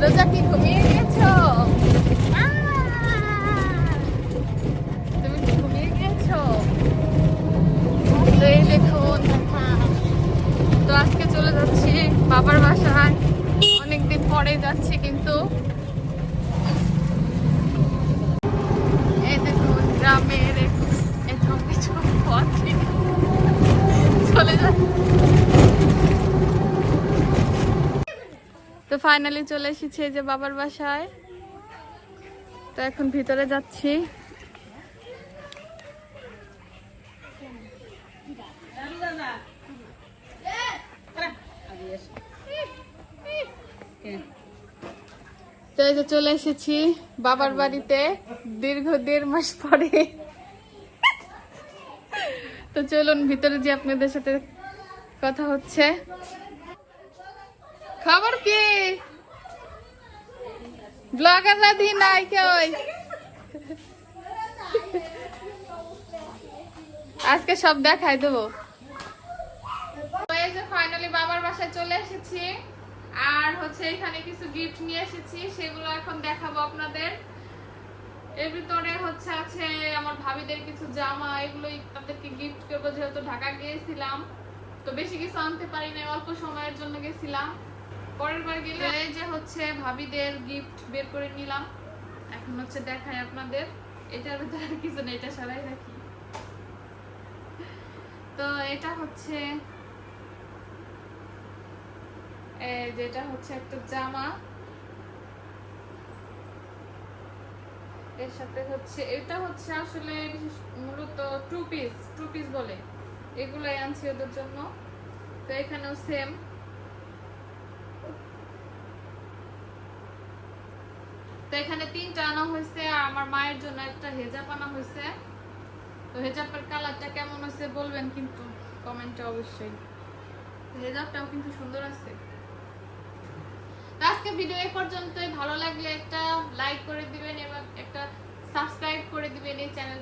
রোজা কি ঘুমিয়ে গেছো তুমি কি ঘুমিয়ে গেছো এই দেখুন, তো আজকে চলে যাচ্ছি বাবার বাসায়। অনেকদিন পরে যাচ্ছি কিন্তু। এই দেখুন, গ্রামের এরকম কিছু পথ। চলে যাচ্ছে। তো ফাইনালি চলে এসেছি যে বাবার বাসায়। তো এখন ভিতরে যাচ্ছি। তো এই যে চলে এসেছি বাবার বাড়িতে, দীর্ঘ দেড় মাস পরে। তো চলুন ভিতরে যে আপনাদের সাথে কথা হচ্ছে। খবর কি? ব্লগার রাধি নাই কই? আজকে সব দেখাই দেবো। ফাইনালি বাবার বাসায় চলে এসেছি। আর হচ্ছে এখানে কিছু গিফট নিয়ে এসেছি, সেগুলো এখন দেখাবো আপনাদের। এর ভিতরে হচ্ছে আছে আমার ভাবিদের কিছু জামা তাদেরকে গিফট করব, যেহেতু ঢাকা গিয়েছিলাম। তো বেশি কিছু আনতে পারি না অল্প সময়ের জন্য গেছিলাম। পরের বার গেলে এই যে হচ্ছে ভাবিদের গিফট বের করে নিলাম। এখন হচ্ছে দেখাই আপনাদের। এটার ভিতরে আর কিছু নেই, এটা সবাই রাখি। তো এটা হচ্ছে যেটা হচ্ছে একটা জামা। এর সাথে হচ্ছে, এটা হচ্ছে আসলে মূলত টু পিস টু পিস বলে। এগুলাই আনছি ওদের জন্য। তো এখানেও সেম তো এখানে তিনটা আনা হয়েছে আমার মায়ের জন্য একটা হেজাব আনা হয়েছে। তো হেজাবের কালারটা কেমন হয়েছে বলবেন কিন্তু কমেন্টে অবশ্যই। হেজাবটাও কিন্তু সুন্দর আছে। আজকে ভিডিও এ পর্যন্তই। ভালো লাগলে একটা লাইক করে দিবেন এবং একটা সাবস্ক্রাইব করে দিবেন এই চ্যানেল